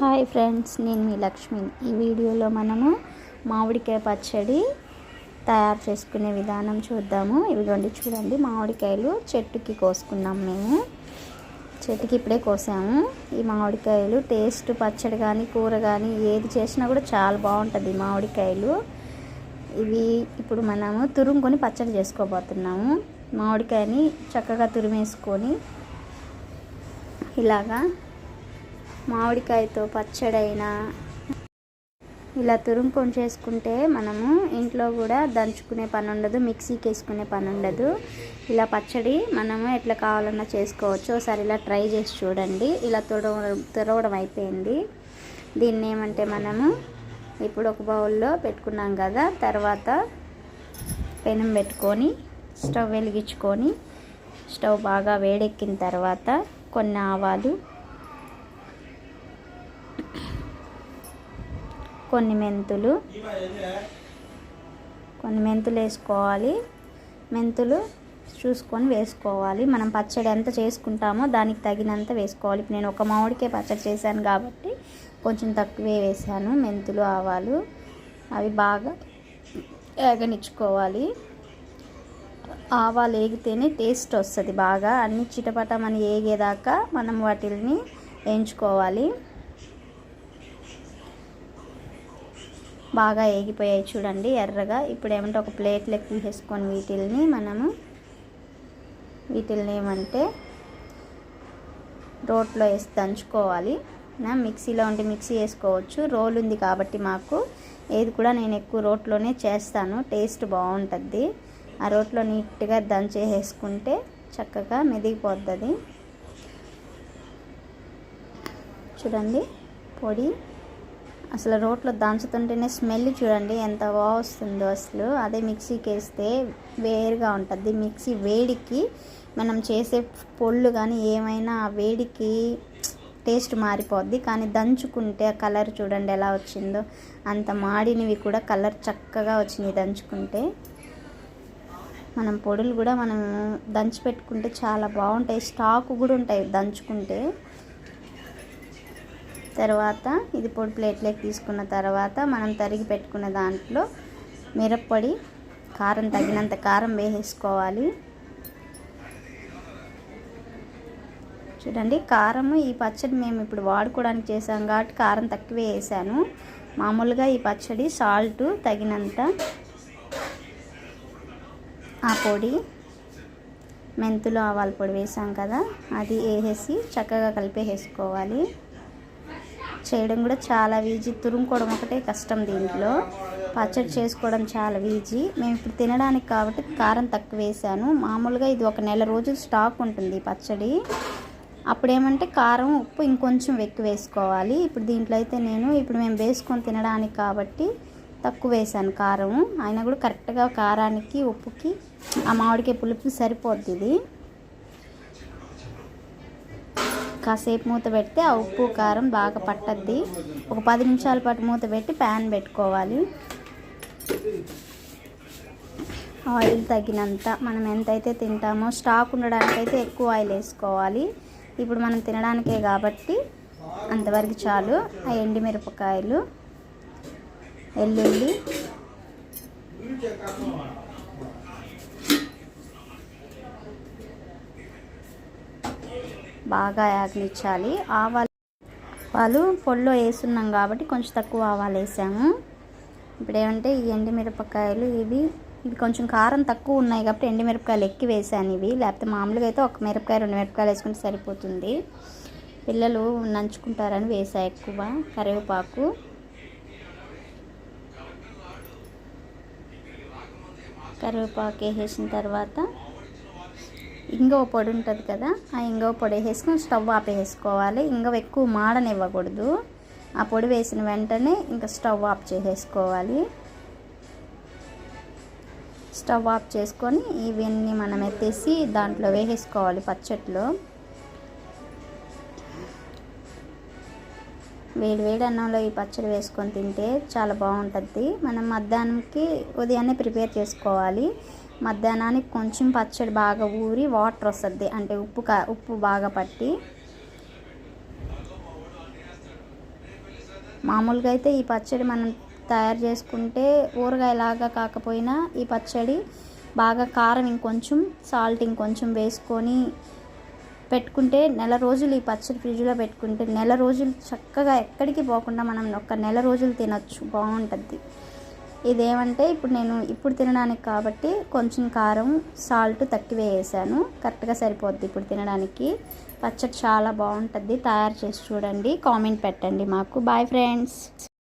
Hi friends నేను మీ లక్ష్మి. ఈ వీడియోలో మనము మామిడికాయ పచ్చడి తయారు చేసుకునే విధానం చూద్దాము. ఇవిగోండి చూడండి మామిడికాయలు చెట్టుకి కోసుకున్నాం మేము. చెట్టుకి ఇప్పుడే కోసాము. ఈ మామిడికాయలు టేస్ట్ పచ్చడి కానీ కూర కానీ ఏది చేసినా కూడా చాలా బాగుంటుంది మామిడికాయలు. ఇవి ఇప్పుడు మనము తురుముకొని పచ్చడి చేసుకోబోతున్నాము. మామిడికాయని చక్కగా తురిమేసుకొని ఇలాగా మామిడికాయతో పచ్చడైనా ఇలా తురుముకొని చేసుకుంటే మనము ఇంట్లో కూడా దంచుకునే పని ఉండదు మిక్సీకి వేసుకునే పని ఉండదు. ఇలా పచ్చడి మనము ఎట్లా కావాలన్నా చేసుకోవచ్చు. ఒకసారి ఇలా ట్రై చేసి చూడండి. ఇలా తురవడం తురవడం అయిపోయింది. దీన్ని ఏమంటే మనము ఇప్పుడు ఒక బౌల్లో పెట్టుకున్నాం కదా తర్వాత పెనం పెట్టుకొని స్టవ్ వెలిగించుకొని స్టవ్ బాగా వేడెక్కిన తర్వాత కొన్ని ఆవాలు కొన్ని మెంతులు. కొన్ని మెంతులు వేసుకోవాలి. మెంతులు చూసుకొని వేసుకోవాలి. మనం పచ్చడి ఎంత చేసుకుంటామో దానికి తగినంత వేసుకోవాలి. ఇప్పుడు నేను ఒక మామిడికే పచ్చడి చేశాను కాబట్టి కొంచెం తక్కువే వేసాను మెంతులు ఆవాలు అవి బాగా ఏగనిచ్చుకోవాలి. ఆవాలు ఏగితేనే టేస్ట్ వస్తుంది బాగా. అన్ని చిటపటమని ఏగేదాకా మనం వాటిని వేయించుకోవాలి బాగా ఏగిపోయాయి చూడండి ఎర్రగా. ఇప్పుడు ఏమంటే ఒక ప్లేట్లోకి తీసేసుకొని వీటిల్ని మనము వీటిల్ని ఏమంటే రోట్లో వేసి దంచుకోవాలి. నా మిక్సీలో ఉంటే మిక్సీ వేసుకోవచ్చు. రోల్ ఉంది కాబట్టి మాకు ఏది కూడా నేను ఎక్కువ రోట్లోనే చేస్తాను. టేస్ట్ బాగుంటుంది. ఆ రోట్లో నీట్గా దంచేసేసుకుంటే చక్కగా మెదిగిపోతుంది. చూడండి పొడి అసలు రోట్లో దంచుతుంటేనే స్మెల్ చూడండి ఎంత బాగా వస్తుందో అసలు. అదే మిక్సీకి వేస్తే వేరుగా ఉంటుంది. మిక్సీ వేడికి మనం చేసే పొళ్ళు కానీ ఏమైనా ఆ వేడికి టేస్ట్ మారిపోద్ది. కానీ దంచుకుంటే ఆ కలర్ చూడండి ఎలా వచ్చిందో. అంత మాడినవి కూడా కలర్ చక్కగా వచ్చినాయి దంచుకుంటే. మనం పొడులు కూడా మనం దంచి పెట్టుకుంటే చాలా బాగుంటాయి. స్టాక్ కూడా ఉంటాయి దంచుకుంటే. తర్వాత ఇది పొడి ప్లేట్లోకి తీసుకున్న తర్వాత మనం తరిగి పెట్టుకున్న దాంట్లో మిరప్పొడి కారం తగినంత కారం వేసేసుకోవాలి. చూడండి కారం ఈ పచ్చడి మేము ఇప్పుడు వాడుకోవడానికి చేసాం కాబట్టి కారం తక్కువే వేసాను. మామూలుగా ఈ పచ్చడి సాల్ట్ తగినంత ఆ పొడి మెంతులు ఆవాల పొడి వేసాం కదా అది వేసేసి చక్కగా కలిపేసుకోవాలి చేయడం కూడా చాలా ఈజీ తురుముకోవడం ఒకటే కష్టం దీంట్లో. పచ్చడి చేసుకోవడం చాలా ఈజీ మేము ఇప్పుడు తినడానికి కాబట్టి కారం తక్కువ వేసాను. మామూలుగా ఇది ఒక నెల రోజులు స్టాక్ ఉంటుంది పచ్చడి. అప్పుడేమంటే కారం ఉప్పు ఇంకొంచెం ఎక్కువ వేసుకోవాలి. ఇప్పుడు దీంట్లో అయితే నేను ఇప్పుడు మేము వేసుకొని తినడానికి కాబట్టి తక్కువ వేసాను కారం. అయినా కూడా కరెక్ట్గా కారానికి ఉప్పుకి ఆ మామిడికాయ పులుపు సరిపోద్ది ఇది. కాసేపు మూత పెడితే ఆ ఉప్పు కారం బాగా పట్టద్ది. ఒక పది నిమిషాల పాటు మూత పెట్టి ప్యాన్ పెట్టుకోవాలి. ఆయిల్ తగినంత మనం ఎంతైతే తింటామో స్టాక్ ఉండడానికైతే ఎక్కువ ఆయిల్ వేసుకోవాలి. ఇప్పుడు మనం తినడానికే కాబట్టి అంతవరకు చాలు. ఆ ఎండిమిరపకాయలు వెల్లుల్లి బాగా యాగనిచ్చాలి. ఆవాలు వాళ్ళు పొడిలో వేస్తున్నాం కాబట్టి కొంచెం తక్కువ ఆవాలు వేసాము. ఇప్పుడు ఏమంటే ఈ ఎండిమిరపకాయలు ఇవి ఇవి కొంచెం కారం తక్కువ ఉన్నాయి కాబట్టి ఎండిమిరపకాయలు ఎక్కి వేసాను ఇవి. లేకపోతే మామూలుగా అయితే ఒక మిరపకాయ రెండు మిరపకాయలు వేసుకుంటే సరిపోతుంది. పిల్లలు నంచుకుంటారని వేసా ఎక్కువ కరివేపాకు. కరివేపాకు వేసేసిన తర్వాత ఇంగవ పొడి ఉంటుంది కదా ఆ ఇంగవ పొడి వేసుకొని స్టవ్ ఆపేసుకోవాలి. ఇంగవ ఎక్కువ మాడనివ్వకూడదు. ఆ పొడి వేసిన వెంటనే ఇంకా స్టవ్ ఆఫ్ చేసేసుకోవాలి. స్టవ్ ఆఫ్ చేసుకొని ఇవన్నీ మనం ఎత్తేసి దాంట్లో వేసేసుకోవాలి పచ్చట్లో. వేడి వేడి అన్నంలో ఈ పచ్చడి వేసుకొని తింటే చాలా బాగుంటుంది. మనం మధ్యాహ్నంకి ఉదయాన్నే ప్రిపేర్ చేసుకోవాలి. మధ్యాహ్నానికి కొంచెం పచ్చడి బాగా ఊరి వాటర్ వస్తుంది. అంటే ఉప్పు కా ఉప్పు బాగా పట్టి మామూలుగా అయితే ఈ పచ్చడి మనం తయారు చేసుకుంటే ఊరగాయలాగా కాకపోయినా ఈ పచ్చడి బాగా కారం ఇంకొంచెం సాల్ట్ ఇంకొంచెం వేసుకొని పెట్టుకుంటే నెల రోజులు ఈ పచ్చడి ఫ్రిడ్జ్లో పెట్టుకుంటే నెల రోజులు చక్కగా ఎక్కడికి పోకుండా మనం ఒక నెల రోజులు తినొచ్చు. బాగుంటుంది. ఇదేమంటే ఇప్పుడు నేను ఇప్పుడు తినడానికి కాబట్టి కొంచెం కారం సాల్ట్ తక్కువ వేసాను కరెక్ట్గా సరిపోద్ది ఇప్పుడు తినడానికి. పచ్చడి చాలా బాగుంటుంది. తయారు చేసి చూడండి. కామెంట్ పెట్టండి మాకు. Bye friends